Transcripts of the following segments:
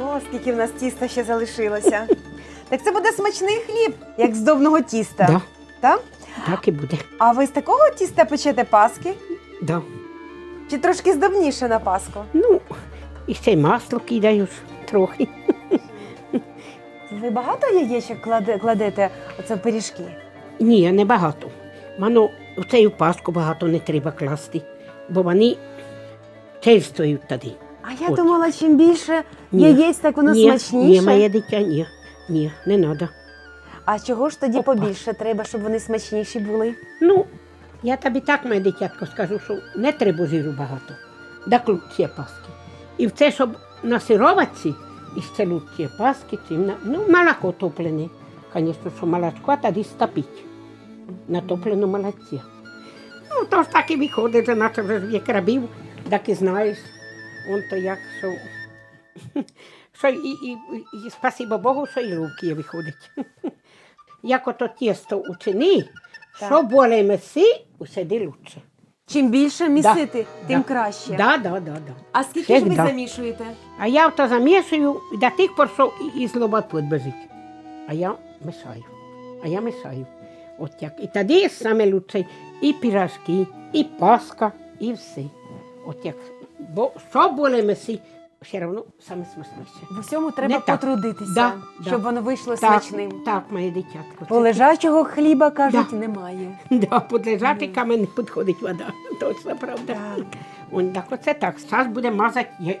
О, скільки в нас тіста ще залишилося. Так це буде смачний хліб, як з довного тіста. Да, Так? так і буде. А ви з такого тіста печете паски? Да. Чи трошки здобніше на паску? Ну, і ще й масло кидаю трохи. Ви багато яєчок кладе- кладете оце в пиріжки? Ні, не багато. Воно в цю паску багато не треба класти, бо вони черствують тоді. А я От. думала, чим більше Ні. яєць, так воно ні, смачніше. ні, моє дитя, ні. Ні, не треба. А чого ж тоді Опа. побільше треба, щоб вони смачніші були? Ну, я тобі так, моє дитятко, скажу, що не треба жиру багато. Да лучше паски. І в це, щоб на сироватці, і ще лучше паски, чим на ну, молоко топлене. Звісно, що молочко тоді стопить на топлену молодці. Ну, то ж так і виходить, що наче вже як робив, так і знаєш. Он то як, що, що і, і, і, спасибо Богу, що і руки виходять. Як ото тісто учини, Так. що более меси, усиди лучше. Чим більше місити, тим да. краще. Да, да, да, да. А скільки ж ви Всегда. замішуєте? А я ото замішую до тих пор, що і, злоба бежить. А я мішаю. А я мішаю. От як. І тоді саме лучше і пірожки, і паска, і все. От як. Бо що були меси, все одно саме смачніше. В усьому треба Не так. потрудитися, Да, да. щоб воно вийшло Так, смачним. так, моє дитятко. Бо лежачого хліба, кажуть, Да. немає. Да, під лежачиками не підходить вода. Точно правда. Так. Он так оце так. Зараз буде мазати я-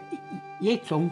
яйцом.